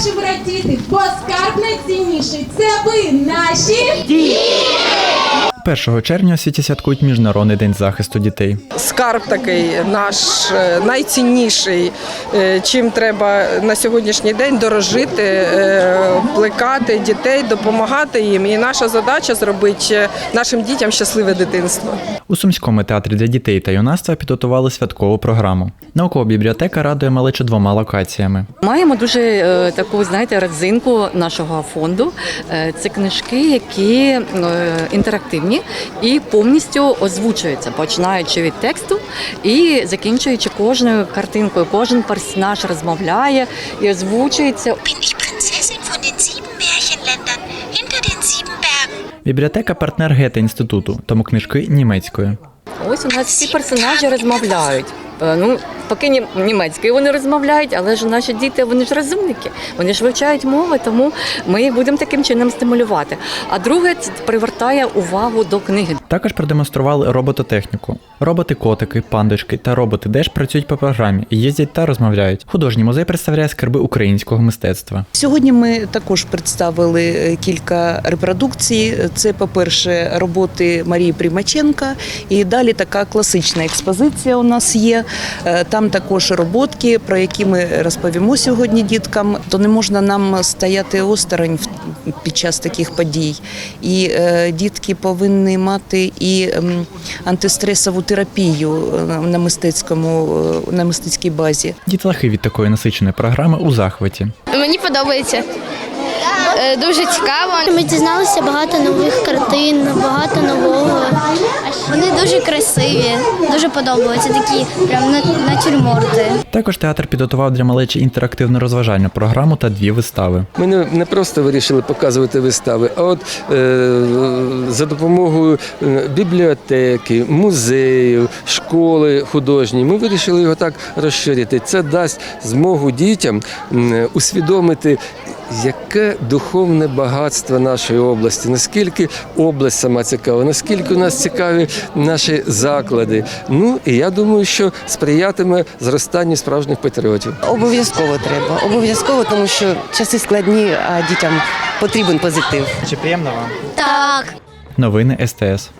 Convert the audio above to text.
хочемо радіти, бо скарб найцінніший. Це ви, наші 1 червня у світі святкують Міжнародний день захисту дітей. скарб такий наш е, найцінніший, е, чим треба на сьогоднішній день дорожити, е, плекати дітей, допомагати їм. І наша задача зробити нашим дітям щасливе дитинство. У Сумському театрі для дітей та юнацтва підготували святкову програму. Наукова бібліотека радує малечу двома локаціями. Маємо дуже таку, знаєте, родзинку нашого фонду. Це книжки, які е, і повністю озвучуються, починаючи від тексту і закінчуючи кожною картинкою. Кожен персонаж розмовляє і озвучується. Бібліотека партнер Гете інституту, тому книжки німецькою. Ось у нас всі персонажі розмовляють. Е, Ну, поки ні- німецькою вони розмовляють, але ж наші діти вони ж розумники, вони ж вивчають мови, тому ми їх будемо таким чином стимулювати. А друге, це привертає увагу до книги. Також продемонстрували робототехніку. Роботи-котики, пандочки та роботи Деш працюють по програмі, їздять та розмовляють. Художній музей представляє скарби українського мистецтва. Сьогодні ми також представили е, кілька репродукцій. Це, по-перше, роботи Марії Примаченка, і далі така класична експозиція у нас є. Е, Там також роботки, про які ми розповімо сьогодні діткам. То не можна нам стояти осторонь в- під час таких подій. І е, дітки повинні мати і ем, антистресову терапію е, на мистецькому е, на мистецькій базі. Дітлахи від такої насиченої програми у захваті. Мені подобається. Е, Дуже цікаво. Ми дізналися багато нових картин, багато нового. Вони дуже красиві, дуже подобаються. Такі прям натюрморти. Також театр підготував для малечі інтерактивну розважальну програму та дві вистави. Ми не, не просто вирішили показувати вистави, а от е, за допомогою е, бібліотеки, музею, школи художньої, ми вирішили його так розширити. Це дасть змогу дітям усвідомити. Яке духовне багатство нашої області, наскільки область сама цікава, наскільки у нас цікаві наші заклади. Ну і я думаю, що сприятиме зростанню справжніх патріотів. Обов'язково треба. Обов'язково, тому що часи складні, а дітям потрібен позитив. Чи приємно вам? Так. Новини СТС.